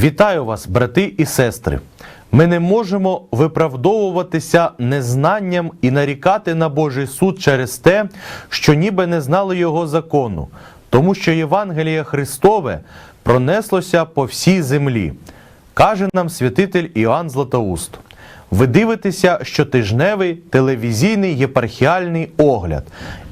Вітаю вас, брати і сестри. Ми не можемо виправдовуватися незнанням і нарікати на Божий суд через те, що ніби не знали його закону, тому що Євангеліє Христове пронеслося по всій землі, каже нам святитель Іоанн Златоуст. Ви дивитеся щотижневий телевізійний єпархіальний огляд.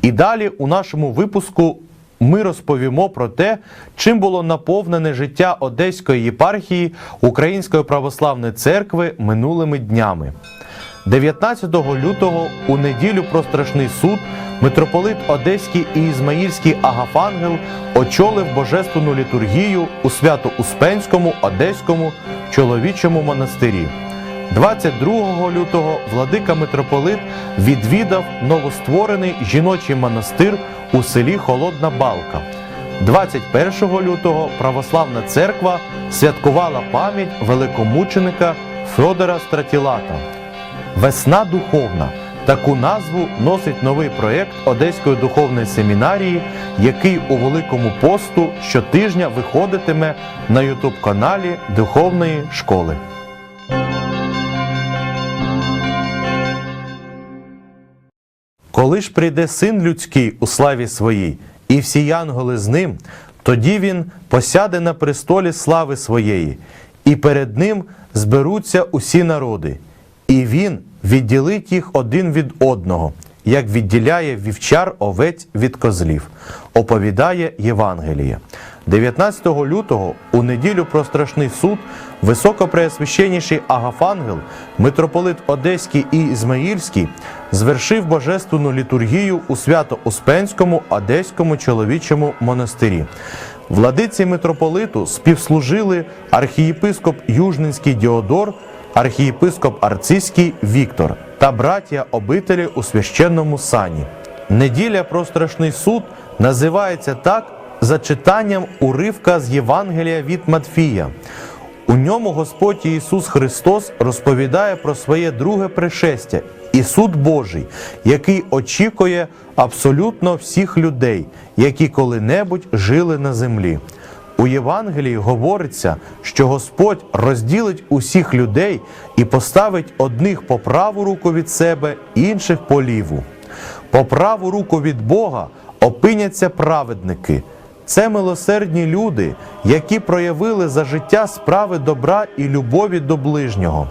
І далі у нашому випуску ми розповімо про те, чим було наповнене життя Одеської єпархії Української православної церкви минулими днями. 19 лютого у неділю про страшний суд митрополит Одеський і Ізмаїльський Агафангел очолив божественну літургію у Свято-Успенському Одеському чоловічому монастирі. 22 лютого владика митрополит відвідав новостворений жіночий монастир у селі Холодна Балка. 21 лютого православна церква святкувала пам'ять великомученика Федора Стратілата. Весна духовна. Таку назву носить новий проєкт Одеської духовної семінарії, який у Великому посту щотижня виходитиме на ютуб-каналі Духовної школи. Коли ж прийде син людський у славі своїй, і всі янголи з ним, тоді він посяде на престолі слави своєї, і перед ним зберуться усі народи, і він відділить їх один від одного, як відділяє вівчар овець від козлів, оповідає Євангеліє. 19 лютого, у неділю про страшний суд, високопреосвященніший Агафангел, митрополит Одеський і Ізмаїльський, звершив божественну літургію у Свято-Успенському Одеському чоловічому монастирі. Владиці митрополиту співслужили архієпископ Южненський Діодор, архієпископ Арцизький Віктор та браття обителі у священному сані. Неділя про страшний суд називається так за читанням уривка з Євангелія від Матфія. У ньому Господь Ісус Христос розповідає про своє друге пришестя і суд Божий, який очікує абсолютно всіх людей, які коли-небудь жили на землі. У Євангелії говориться, що Господь розділить усіх людей і поставить одних по праву руку від себе, інших по ліву. По праву руку від Бога опиняться праведники. Це милосердні люди, які проявили за життя справи добра і любові до ближнього.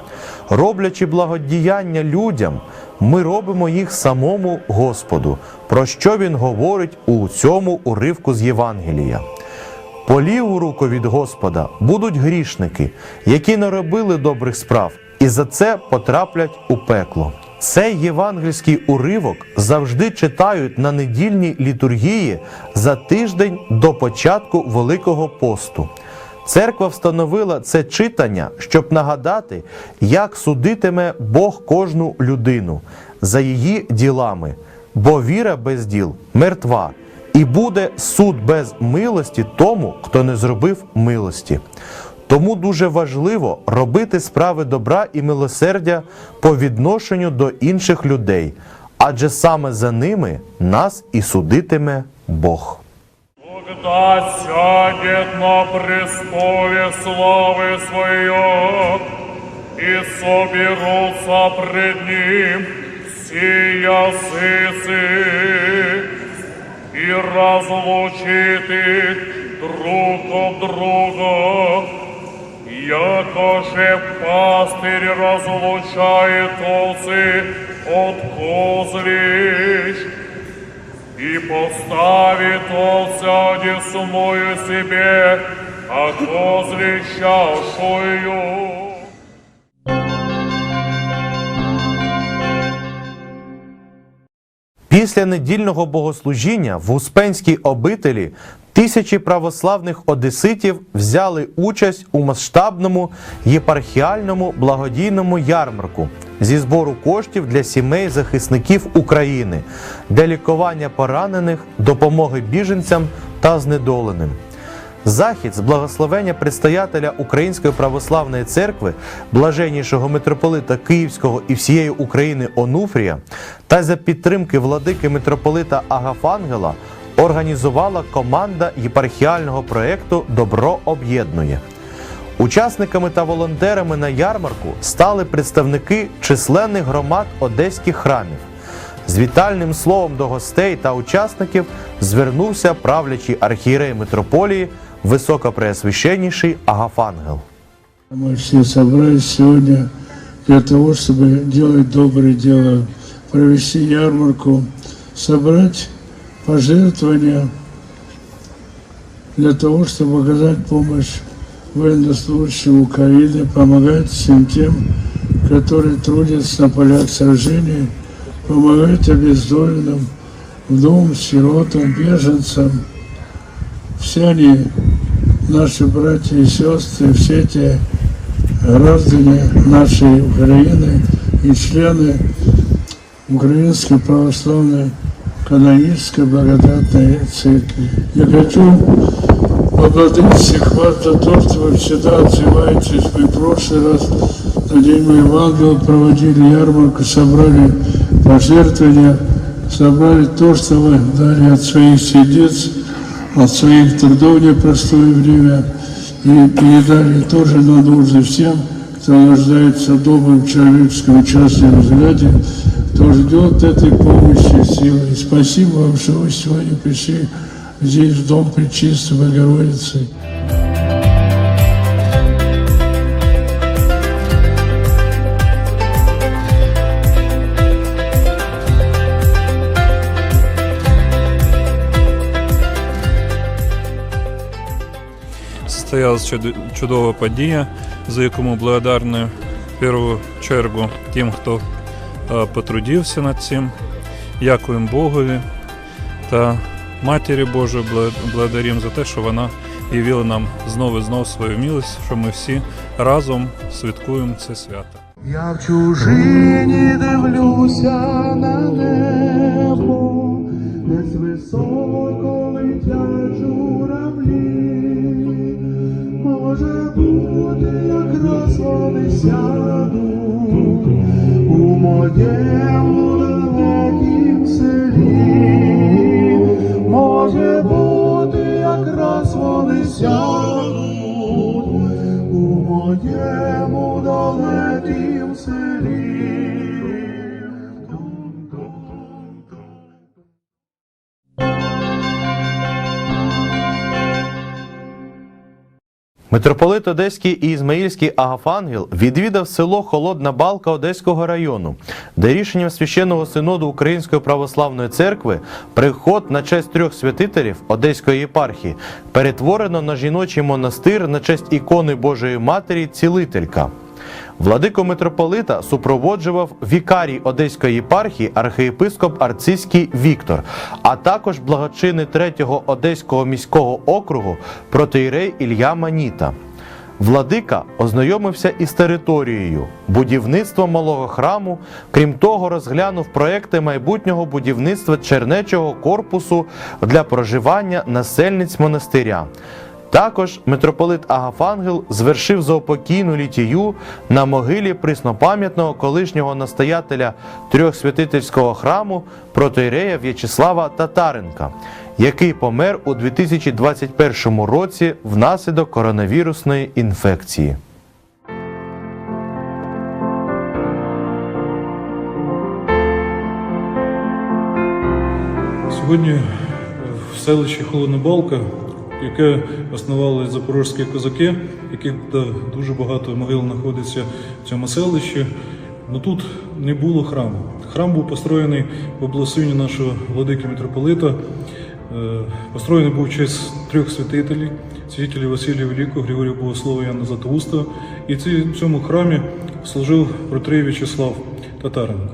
Роблячи благодіяння людям, ми робимо їх самому Господу, про що Він говорить у цьому уривку з Євангелія. По ліву руку від Господа будуть грішники, які не робили добрих справ, і за це потраплять у пекло. Цей євангельський уривок завжди читають на недільній літургії за тиждень до початку Великого посту. Церква встановила це читання, щоб нагадати, як судитиме Бог кожну людину за її ділами, бо віра без діл мертва, і буде суд без милості тому, хто не зробив милості. Тому дуже важливо робити справи добра і милосердя по відношенню до інших людей, адже саме за ними нас і судитиме Бог. Когда сядет на престоле славы Своей, и соберутся пред Ним все ясыцы, и разлучит их друг от друга, якоже пастырь разлучает овцы от козлищ, и поставит овца десную себе, а козлища шую. Після недільного богослужіння в Успенській обителі тисячі православних одеситів взяли участь у масштабному єпархіальному благодійному ярмарку зі збору коштів для сімей захисників України, для лікування поранених, допомоги біженцям та знедоленим. Захід з благословення предстоятеля Української православної церкви, блаженнішого митрополита Київського і всієї України Онуфрія, та за підтримки владики митрополита Агафангела організувала команда єпархіального проєкту Добро об'єднує. Учасниками та волонтерами на ярмарку стали представники численних громад одеських храмів. З вітальним словом до гостей та учасників звернувся правлячий архієрей митрополії високопреосвященніший Агафангел. Мы все собрались сегодня для того, чтобы делать доброе дело, провести ярмарку, собрать пожертвования для того, чтобы оказать помощь военнослужащим Украины, помогать всем тем, которые трудятся на полях сражений, помогать обездоленным, вдовам, сиротам, беженцам. Все они наши братья и сестры, все эти граждане нашей Украины и члены Украинской православной канонической благодатной церкви. Я хочу поблагодарить всех вас за то, что вы всегда отзываетесь. Мы в прошлый раз на День Евангелия проводили ярмарку, собрали пожертвования, собрали то, что вы дали от своих сердец, от своих трудов в непростое время и передали тоже на нужды всем, кто нуждается в добром человеческом участии взгляде, Кто ждет этой помощи силы. Спасибо вам, что вы сегодня пришли здесь, в Дом Пречистой Богородицы. состоялась чуд- чудова подія, за яку ми благодарні в першу чергу тим, хто потрудився над цим. Дякуємо Богові та Матері Божої бла- благодаримо за те, що вона явила нам знову і знову свою милость, що ми всі разом святкуємо це свято. Я в чужині дивлюся на небо, десь високо летять журавлі. Може бути, якраз вони сядуть yeah. Митрополит Одеський і Ізмаїльський Агафангел відвідав село Холодна Балка Одеського району, де рішенням священного синоду Української православної церкви приход на честь трьох святителів Одеської єпархії перетворено на жіночий монастир на честь ікони Божої Матері Цілителька. Владико митрополита супроводжував вікарій Одеської єпархії архієпископ Арцизький Віктор, а також благочини 3-го Одеського міського округу протиєрей Ілля Маніта. Владика ознайомився із територією, будівництвом малого храму, крім того, розглянув проекти майбутнього будівництва чернечого корпусу для проживання насельниць монастиря. Також митрополит Агафангел звершив заупокійну літію на могилі приснопам'ятного колишнього настоятеля трьохсвятительського храму протоірея В'ячеслава Татаренка, який помер у 2021 році внаслідок коронавірусної інфекції. Сьогодні в селищі Холодна Балка, яке основали запорозькі козаки, яких дуже багато могил знаходиться в цьому селищі. Ну тут не було храму. Храм був построєний по благословенню нашого владики митрополита. Е, Построєний був в честь трьох святителів, святителів Василія Великого, Григорія Богослова Яна Златоуста. І в цьому храмі служив протрей В'ячеслав Татаренко.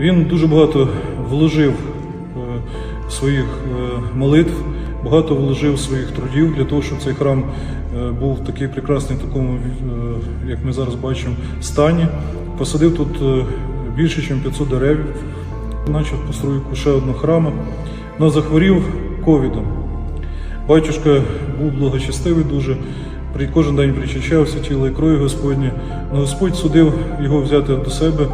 Він дуже багато вложив е, своїх е, молитв, багато вложив своїх трудів для того, щоб цей храм е, був такий прекрасний, такому, е, як ми зараз бачимо, стані. Посадив тут е, більше, ніж 500 дерев, почав постройку ще одного храму, але захворів ковідом. Батюшка був благочестивий дуже, кожен день причащався тіло і крові Господні. Но Господь судив його взяти до себе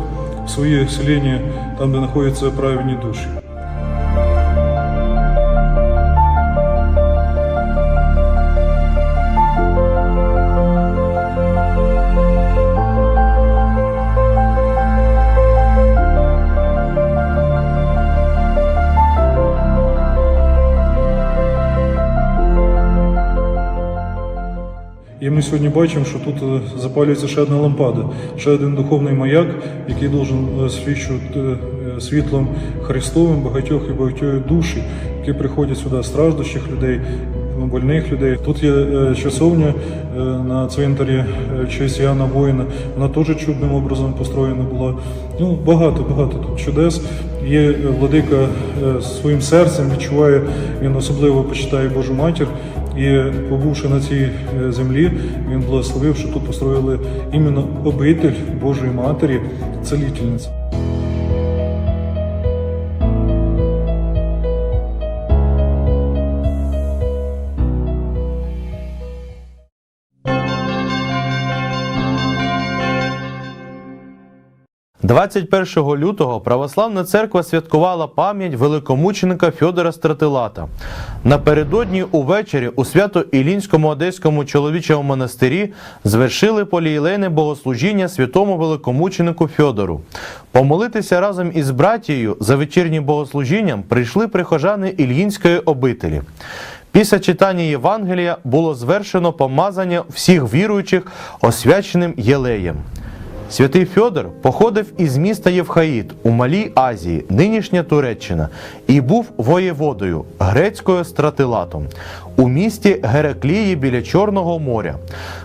в своє селення, там, де знаходяться праведні душі. Сьогодні бачимо, що тут е, запалюється ще одна лампада, ще один духовний маяк, який должен свідчувати е, світлом Христовим багатьох і багатьох душі, які приходять сюди страждущих людей, больних людей. Тут є е, часовня на цвинтарі честь Яна Воїна. Вона теж чудним образом построєна була. Ну, багато, багато тут чудес. Є владика своїм серцем відчуває, він особливо почитає Божу матір. І побувши на цій е, землі, він благословив, що тут построїли іменно обитель Божої Матері, целительниці. – 21 лютого православна церква святкувала пам'ять великомученика Фьодора Стратилата. Напередодні увечері у Свято-Ілінському Одеському чоловічому монастирі звершили полієлейне богослужіння святому великомученику Фьодору. Помолитися разом із братією за вечірнім богослужінням прийшли прихожани Ільїнської обителі. Після читання Євангелія було звершено помазання всіх віруючих освяченим єлеєм. Святий Фьодор походив із міста Євхаїд у Малій Азії, нинішня Туреччина, і був воєводою грецькою стратилатом у місті Гераклії біля Чорного моря.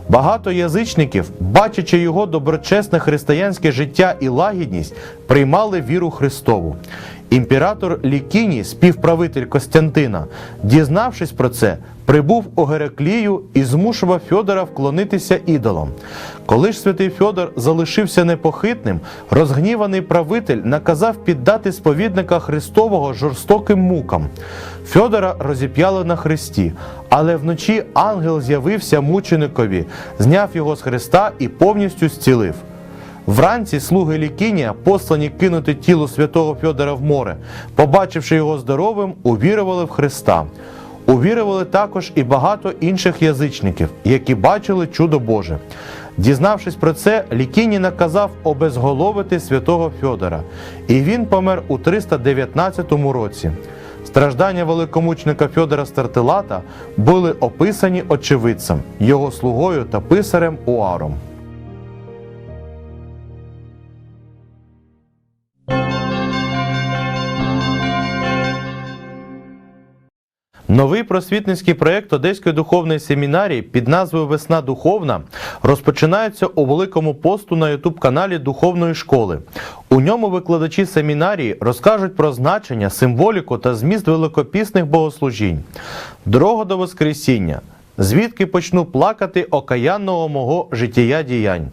Багато язичників, бачачи його доброчесне християнське життя і лагідність, приймали віру Христову. Імператор Лікіній, співправитель Костянтина, дізнавшись про це, прибув у Гераклію і змушував Фьодора вклонитися ідолам. Коли ж святий Фьодор залишився непохитним, розгніваний правитель наказав піддати сповідника Христового жорстоким мукам. Фьодора розіп'яли на хресті, але вночі ангел з'явився мученикові, зняв його з хреста і повністю зцілив. Вранці слуги Лікінія, послані кинути тіло святого Фьодора в море, побачивши його здоровим, увірували в Христа. Увірували також і багато інших язичників, які бачили чудо Боже. Дізнавшись про це, Лікіній наказав обезголовити святого Фьодора, і він помер у 319 році. Страждання великомучника Фьодора Стартилата були описані очевидцем, його слугою та писарем Уаром. Новий просвітницький проєкт Одеської духовної семінарії під назвою Весна Духовна розпочинається у Великому посту на Ютуб-каналі Духовної школи. У ньому викладачі семінарії розкажуть про значення, символіку та зміст великопісних богослужінь, дорогу до Воскресіння. Звідки почну плакати окаянного мого життя діянь?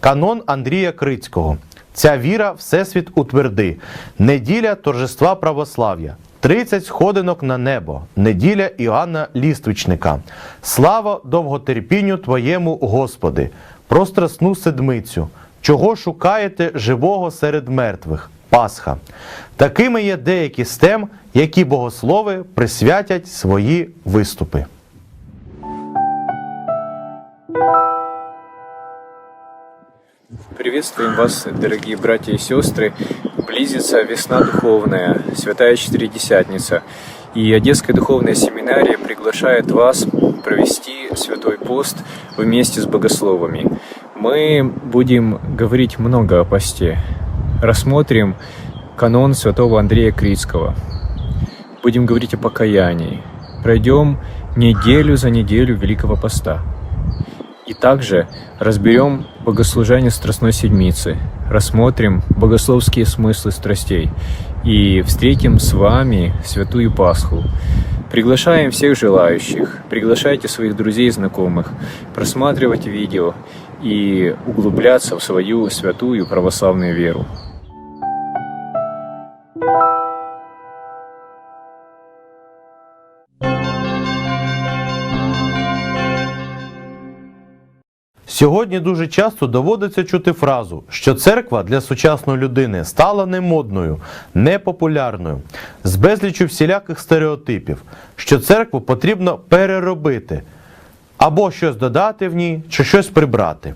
Канон Андрія Крицького. Ця віра Всесвіт утверди. Неділя торжества православ'я. 30 сходинок на небо. Неділя Іоанна Ліствичника. Слава довготерпінню Твоєму, Господи. Про страсну седмицю. Чого шукаєте живого серед мертвих? Пасха. Такими є деякі з тем, які богослови присвятять свої виступи. Приветствуем вас, дорогие братья и сестры. Близится весна духовная, Святая Четыредесятница. И Одесская духовная семинария приглашает вас провести святой пост вместе с богословами. Мы будем говорить много о посте. Рассмотрим канон святого Андрея Критского. Будем говорить о покаянии. Пройдем неделю за неделю Великого Поста. И также разберем богослужение Страстной Седмицы, рассмотрим богословские смыслы страстей и встретим с вами Святую Пасху. Приглашаем всех желающих, приглашайте своих друзей и знакомых, просматривать видео и углубляться в свою святую православную веру. Сьогодні дуже часто доводиться чути фразу, що церква для сучасної людини стала немодною, непопулярною, з безлічю всіляких стереотипів, що церкву потрібно переробити або щось додати в ній, чи щось прибрати.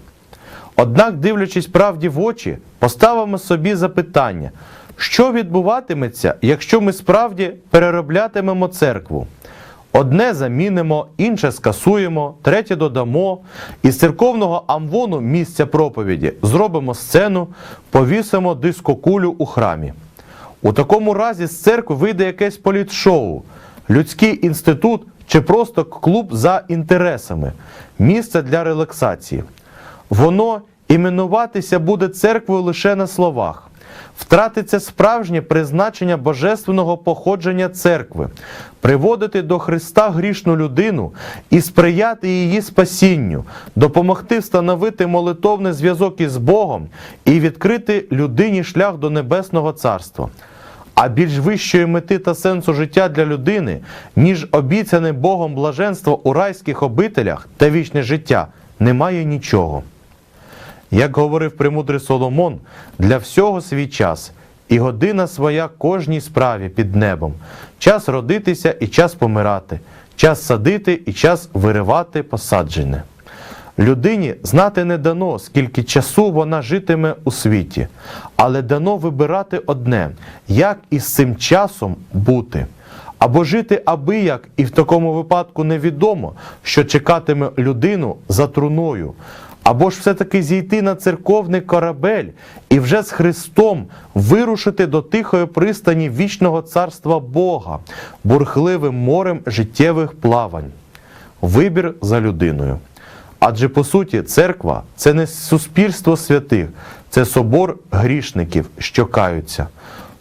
Однак, дивлячись правді в очі, поставимо собі запитання, що відбуватиметься, якщо ми справді перероблятимемо церкву. Одне замінимо, інше скасуємо, третє додамо. Із церковного амвону місця проповіді зробимо сцену, повісимо дискокулю у храмі. У такому разі з церкви вийде якесь політшоу, людський інститут чи просто клуб за інтересами, місце для релаксації. Воно іменуватися буде церквою лише на словах. Втратиться справжнє призначення божественного походження церкви, приводити до Христа грішну людину і сприяти її спасінню, допомогти встановити молитовний зв'язок із Богом і відкрити людині шлях до Небесного Царства. А більш вищої мети та сенсу життя для людини, ніж обіцяне Богом блаженство у райських обителях та вічне життя, немає нічого. Як говорив премудрий Соломон, для всього свій час, і година своя кожній справі під небом, час родитися і час помирати, час садити і час виривати посаджене. Людині знати не дано, скільки часу вона житиме у світі, але дано вибирати одне, як із цим часом бути. Або жити абияк, і в такому випадку невідомо, що чекатиме людину за труною, або ж все-таки зійти на церковний корабель і вже з Христом вирушити до тихої пристані вічного царства Бога, бурхливим морем життєвих плавань. Вибір за людиною. Адже по суті, церква це не суспільство святих, це собор грішників, що каються.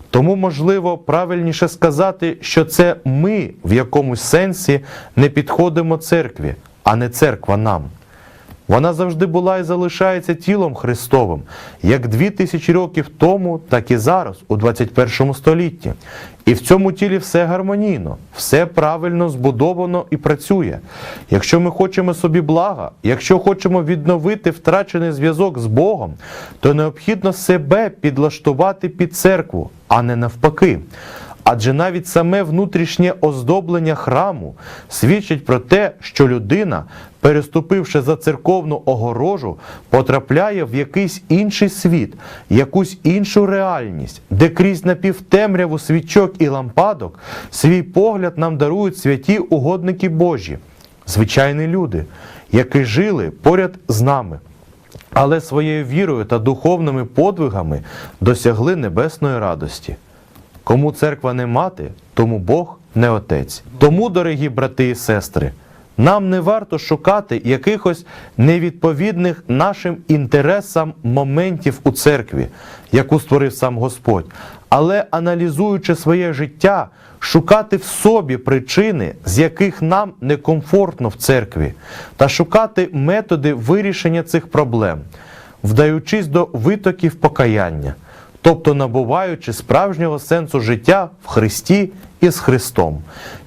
Тому, можливо, правильніше сказати, що це ми в якомусь сенсі не підходимо церкві, а не церква нам. Вона завжди була і залишається тілом Христовим, як дві тисячі років тому, так і зараз, у 21 столітті. І в цьому тілі все гармонійно, все правильно збудовано і працює. Якщо ми хочемо собі блага, якщо хочемо відновити втрачений зв'язок з Богом, то необхідно себе підлаштувати під церкву, а не навпаки. Адже навіть саме внутрішнє оздоблення храму свідчить про те, що людина, переступивши за церковну огорожу, потрапляє в якийсь інший світ, якусь іншу реальність, де крізь напівтемряву свічок і лампадок свій погляд нам дарують святі угодники Божі, звичайні люди, які жили поряд з нами. Але своєю вірою та духовними подвигами досягли небесної радості. Кому церква не мати, тому Бог не отець. Тому, дорогі брати і сестри, нам не варто шукати якихось невідповідних нашим інтересам моментів у церкві, яку створив сам Господь, але аналізуючи своє життя, шукати в собі причини, з яких нам некомфортно в церкві, та шукати методи вирішення цих проблем, вдаючись до витоків покаяння тобто набуваючи справжнього сенсу життя в Христі і з Христом.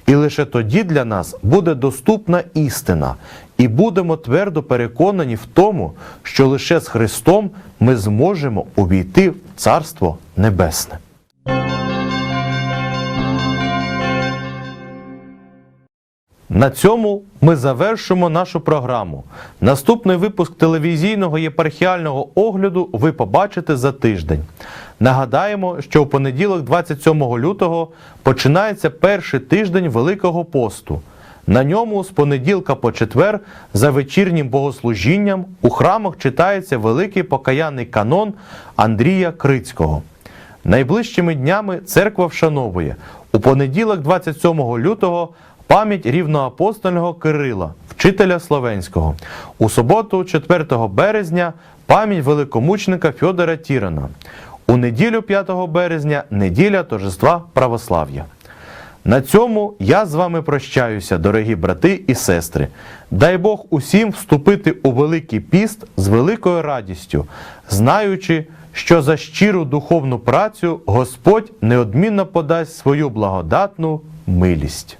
І лише тоді для нас буде доступна істина, і будемо твердо переконані в тому, що лише з Христом ми зможемо увійти в Царство Небесне. На цьому ми завершимо нашу програму. Наступний випуск телевізійного єпархіального огляду ви побачите за тиждень. Нагадаємо, що у понеділок, 27 лютого, починається перший тиждень Великого посту. На ньому з понеділка по четвер за вечірнім богослужінням у храмах читається великий покаянний канон Андрія Крицького. Найближчими днями церква вшановує у понеділок, 27 лютого, пам'ять рівноапостольного Кирила, вчителя словенського. У суботу, 4 березня, пам'ять великомучника Фьодора Тірана. У неділю 5 березня неділя торжества православ'я. На цьому я з вами прощаюся, дорогі брати і сестри. Дай Бог усім вступити у Великий піст з великою радістю, знаючи, що за щиру духовну працю Господь неодмінно подасть свою благодатну милість.